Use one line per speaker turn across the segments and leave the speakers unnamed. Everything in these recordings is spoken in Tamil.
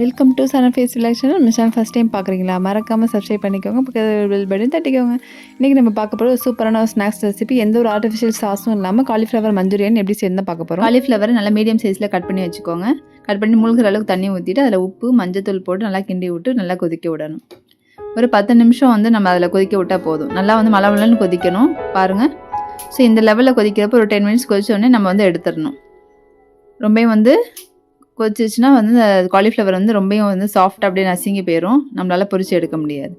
வெல்கம் டு சன ஃபேஸ் ரிலாக்ஷன் நம்ம சேனல் ஃபஸ்ட் டைம் பார்க்குறீங்களா? மறக்காமல் சப்ஸ்கிரைப் பண்ணிக்கோங்க. பக்கத்தில் பெல் பட்டன் தட்டிக்கோங்க. இன்றைக்கி நம்ம பார்க்க போகிற ஒரு சூப்பரான ஒரு ஸ்நாக்ஸ் ரெசிபி எந்த ஒரு ஆர்டிஃபிஷியல் சாஸும் இல்லாமல் காலிஃப்ளவர் மஞ்சூரியன் எப்படி சேர்ந்து பார்க்க போகிறோம்
காலிஃப்ளவரை நல்லா மீடியம் சைஸில் கட் பண்ணி வச்சுக்கோங்க. கட் பண்ணி மூழ்கிற அளவுக்கு தண்ணி ஊற்றிட்டு அதில் உப்பு மஞ்சத்தூள் போட்டு நல்லா கிண்டி விட்டு நல்லா கொதிக்க விடணும். ஒரு பத்து நிமிஷம் வந்து நம்ம அதில் கொதிக்க விட்டால் போதும். நல்லா வந்து மழை மலைன்னு கொதிக்கணும். பாருங்கள் ஸோ இந்த லெவலில் கொதிக்கிறப்போ ஒரு டென் மினிட்ஸ் கொதிச்சோடனே நம்ம வந்து எடுத்துடணும். ரொம்பவே வந்து கொதிச்சிச்சுன்னா வந்து இந்த காலிஃப்ளவர் வந்து ரொம்பவும் வந்து சாஃப்ட் அப்படியே நசுங்கி போயிடும் நம்மளால் பொரிச்சு எடுக்க முடியாது.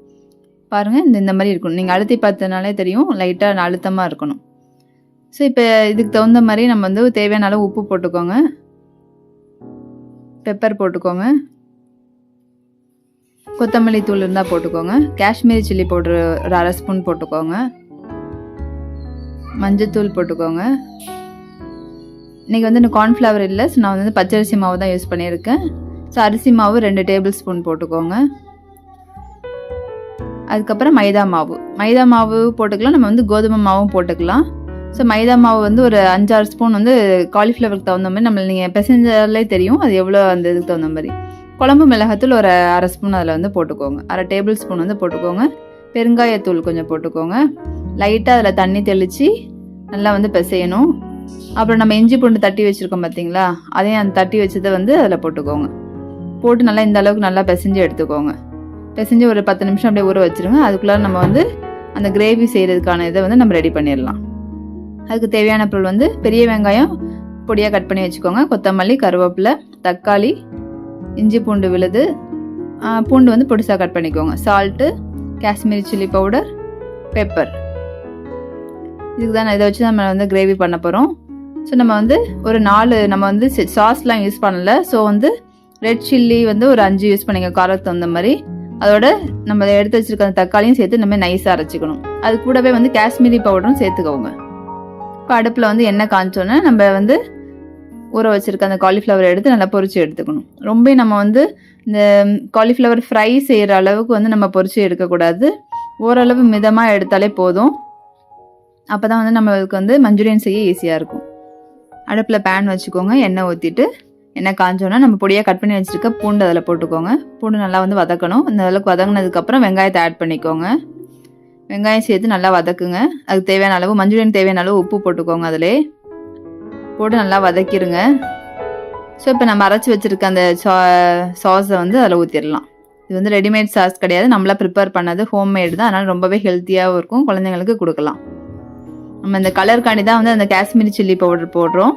பாருங்கள் இந்த இந்த மாதிரி இருக்கணும். நீங்கள் அழுத்தி பார்த்தனாலே தெரியும் லைட்டாக அழுத்தமாக இருக்கணும். ஸோ இப்போ இதுக்கு தகுந்த மாதிரி நம்ம வந்து தேவையான அளவு உப்பு போட்டுக்கோங்க. பெப்பர் போட்டுக்கோங்க. கொத்தமல்லி தூள் இருந்தால் போட்டுக்கோங்க. காஷ்மீரி சில்லி பவுட்ரு ஒரு அரை ஸ்பூன் போட்டுக்கோங்க. மஞ்சத்தூள் போட்டுக்கோங்க. இன்றைக்கி வந்து இந்த கார்ன்ஃப்ளவர் இல்லை. ஸோ நான் வந்து பச்சரிசி மாவு தான் யூஸ் பண்ணியிருக்கேன். ஸோ அரிசி மாவு ரெண்டு டேபிள் ஸ்பூன் போட்டுக்கோங்க. அதுக்கப்புறம் மைதா மாவு. மைதா மாவு போட்டுக்கலாம். நம்ம வந்து கோதுமை மாவும் போட்டுக்கலாம். ஸோ மைதா மாவு வந்து ஒரு அஞ்சாறு ஸ்பூன் வந்து காலிஃப்ளவருக்கு தகுந்த மாதிரி நம்ம நீங்கள் பிசைஞ்சாலே தெரியும். அது எவ்வளோ அந்த இதுக்கு தகுந்த மாதிரி. குழம்பு மிளகாத்தூள் ஒரு அரை ஸ்பூன் அதில் வந்து போட்டுக்கோங்க. அரை டேபிள் ஸ்பூன் வந்து போட்டுக்கோங்க. பெருங்காயத்தூள் கொஞ்சம் போட்டுக்கோங்க. லைட்டாக அதில் தண்ணி தெளித்து நல்லா வந்து பிசையணும். அப்புறம் நம்ம இஞ்சி பூண்டு தட்டி வச்சுருக்கோம் பார்த்தீங்களா அதையும் அந்த தட்டி வச்சதை வந்து அதில் போட்டுக்கோங்க. போட்டு நல்லா இந்த அளவுக்கு நல்லா பிசைஞ்சு எடுத்துக்கோங்க. பிசைஞ்சு ஒரு பத்து நிமிஷம் அப்படியே ஊற வச்சுருங்க. அதுக்குள்ளே நம்ம வந்து அந்த கிரேவி செய்கிறதுக்கான இதை வந்து நம்ம ரெடி பண்ணிடலாம். அதுக்கு தேவையான பொருள் வந்து பெரிய வெங்காயம் பொடியாக கட் பண்ணி வச்சுக்கோங்க. கொத்தமல்லி கருவேப்பிலை தக்காளி இஞ்சி பூண்டு விழுது பூண்டு வந்து பொடிசாக கட் பண்ணிக்கோங்க. Salt Kashmiri chilli powder pepper இதுக்கு தான் இதை வச்சு நம்ம வந்து கிரேவி பண்ண போகிறோம் ஸோ நம்ம வந்து ஒரு நாலு நம்ம வந்து சாஸ்லாம் யூஸ் பண்ணல. ஸோ வந்து ரெட் சில்லி வந்து ஒரு அஞ்சு யூஸ் பண்ணிக்க காரத்துக்கு தகுந்த மாதிரி. அதோட நம்ம எடுத்து வச்சிருக்க அந்த தக்காளியும் சேர்த்து நம்ம நைஸாக அரைச்சிக்கணும். அது கூடவே வந்து காஷ்மீரி பவுடரும் சேர்த்துக்கோங்க. இப்போ அடுப்பில் வந்து எண்ணெய் காய்ச்சோன்னே நம்ம வந்து ஊற வச்சிருக்க அந்த காலிஃப்ளவர் எடுத்து நல்லா பொறிச்சு எடுத்துக்கணும். ரொம்ப நம்ம வந்து இந்த காலிஃப்ளவர் ஃப்ரை செய்கிற அளவுக்கு வந்து நம்ம பொரிச்சு எடுக்கக்கூடாது. ஓரளவு மிதமாக எடுத்தாலே போதும். அப்போ தான் வந்து நம்மளுக்கு வந்து மஞ்சூரியன் செய்ய ஈஸியாக இருக்கும். அடுப்பில் பேன் வச்சுக்கோங்க எண்ணெய் ஊற்றிட்டு எண்ணெய் காஞ்சோன்னா நம்ம பொடியாக கட் பண்ணி வச்சுருக்க பூண்டு அதில் போட்டுக்கோங்க. பூண்டு நல்லா வந்து வதக்கணும். இந்த அளவுக்கு வதங்கினதுக்கப்புறம் வெங்காயத்தை ஆட் பண்ணிக்கோங்க. வெங்காயம் சேர்த்து நல்லா வதக்குங்க. அதுக்கு தேவையான அளவு மஞ்சூரியன் தேவையான அளவு உப்பு போட்டுக்கோங்க அதிலே. போட்டு நல்லா வதக்கிடுங்க ஸோ இப்போ நம்ம அரைச்சி வச்சுருக்க அந்த சா சாஸை வந்து அதில் ஊற்றிடலாம் இது வந்து ரெடிமேட் சாஸ் கிடையாது. நம்மளாக ப்ரிப்பேர் பண்ணது ஹோம்மேடு தான். அதனால் ரொம்பவே ஹெல்த்தியாகவும் இருக்கும். குழந்தைங்களுக்கு கொடுக்கலாம். நம்ம இந்த கலருக்காண்டி தான் வந்து அந்த காஷ்மீரி சில்லி பவுடர் போடுறோம்.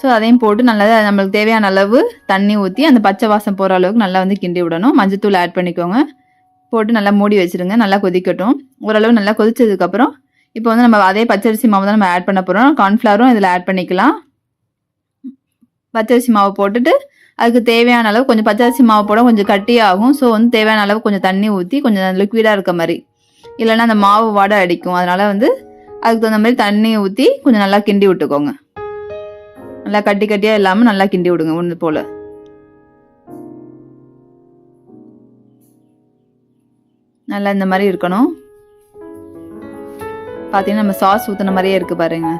ஸோ அதையும் போட்டு நல்லா நம்மளுக்கு தேவையான அளவு தண்ணி ஊற்றி அந்த பச்சை வாசம் போகிற அளவுக்கு நல்லா வந்து கிண்டி விடணும். மஞ்சத்தூள் ஆட் பண்ணிக்கோங்க. போட்டு நல்லா மூடி வச்சுருங்க. நல்லா கொதிக்கட்டும். ஓரளவு நல்லா கொதிச்சதுக்கப்புறம் இப்போ வந்து நம்ம அதே பச்சரிசி மாவு தான் நம்ம ஆட் பண்ண போகிறோம் கார்ன்ஃப்ளவரும் இதில் ஆட் பண்ணிக்கலாம். பச்சரிசி மாவு போட்டுட்டு அதுக்கு தேவையான அளவு கொஞ்சம் பச்சரிசி மாவு போட கொஞ்சம் கட்டியாகும். ஸோ வந்து தேவையான அளவு கொஞ்சம் தண்ணி ஊற்றி கொஞ்சம் லிக்விடாக இருக்க மாதிரி. இல்லைன்னா அந்த மாவு வாடை அடிக்கும். அதனால் வந்து அதுக்கு தகுந்த மாதிரி தண்ணியை ஊற்றி கொஞ்சம் நல்லா கிண்டி விட்டுக்கோங்க. நல்லா கட்டி கட்டியாக இல்லாமல் நல்லா கிண்டி விடுங்க ஒன்று போல். நல்லா இந்த மாதிரி இருக்கணும். பார்த்தீங்கன்னா நம்ம சாஸ் ஊற்றின மாதிரியே இருக்குது பாருங்க.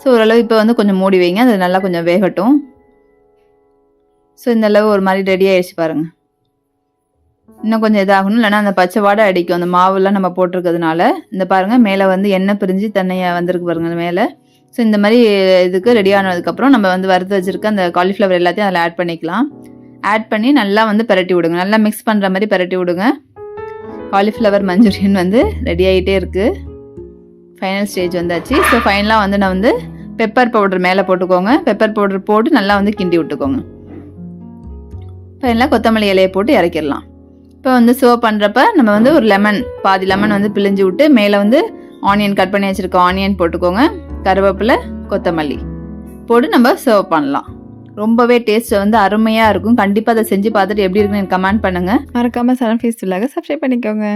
ஸோ ஓரளவு இப்போ வந்து கொஞ்சம் மூடி வைங்க அது நல்லா கொஞ்சம் வேகட்டும். ஸோ இந்த அளவு ஒரு மாதிரி ரெடி ஆயிடுச்சு பாருங்கள் இன்னும் கொஞ்சம் இதாகணும். இல்லைன்னா அந்த பச்சை வாடை அடிக்கும். அந்த மாவுலாம் நம்ம போட்டிருக்கிறதுனால இந்த பாருங்க மேலே வந்து எண்ணெய் பிரிஞ்சு தண்ணியாக வந்திருக்கு பாருங்க மேலே. ஸோ இந்த மாதிரி இதுக்கு ரெடி ஆனதுக்கப்புறம் நம்ம வந்து வறுத்து வச்சிருக்க அந்த காலிஃப்ளவர் எல்லாத்தையும் அதில் ஆட் பண்ணிக்கலாம். ஆட் பண்ணி நல்லா வந்து பரட்டி விடுங்க. நல்லா மிக்ஸ் பண்ணுற மாதிரி பரட்டி விடுங்க. காலிஃப்ளவர் மஞ்சூரியன் வந்து ரெடி ஆகிட்டே இருக்குது ஃபைனல் ஸ்டேஜ் வந்தாச்சு. ஸோ ஃபைனலாக வந்து நான் வந்து பெப்பர் பவுடர் மேலே போட்டுக்கோங்க. பெப்பர் பவுடர் போட்டு நல்லா வந்து கிண்டி விட்டுக்கோங்க. ஃபைனலாக கொத்தமல்லி இலையை போட்டு இறக்கிடலாம். இப்போ வந்து சர்வ் பண்ணுறப்ப நம்ம வந்து ஒரு லெமன் பாதி லெமன் வந்து பிழிஞ்சு விட்டு மேலே வந்து ஆனியன் கட் பண்ணி வச்சுருக்க ஆனியன் போட்டுக்கோங்க. கருவேப்பிலை கொத்தமல்லி போட்டு நம்ம சர்வ் பண்ணலாம். ரொம்பவே டேஸ்ட் வந்து அருமையாக இருக்கும். கண்டிப்பாக அதை செஞ்சு பார்த்துட்டு எப்படி இருக்குன்னு எனக்கு கமெண்ட் பண்ணுங்கள்
மறக்காமல் சன ஃபீஸ் இல்லாத சப்ஸ்கிரைப் பண்ணிக்கோங்க.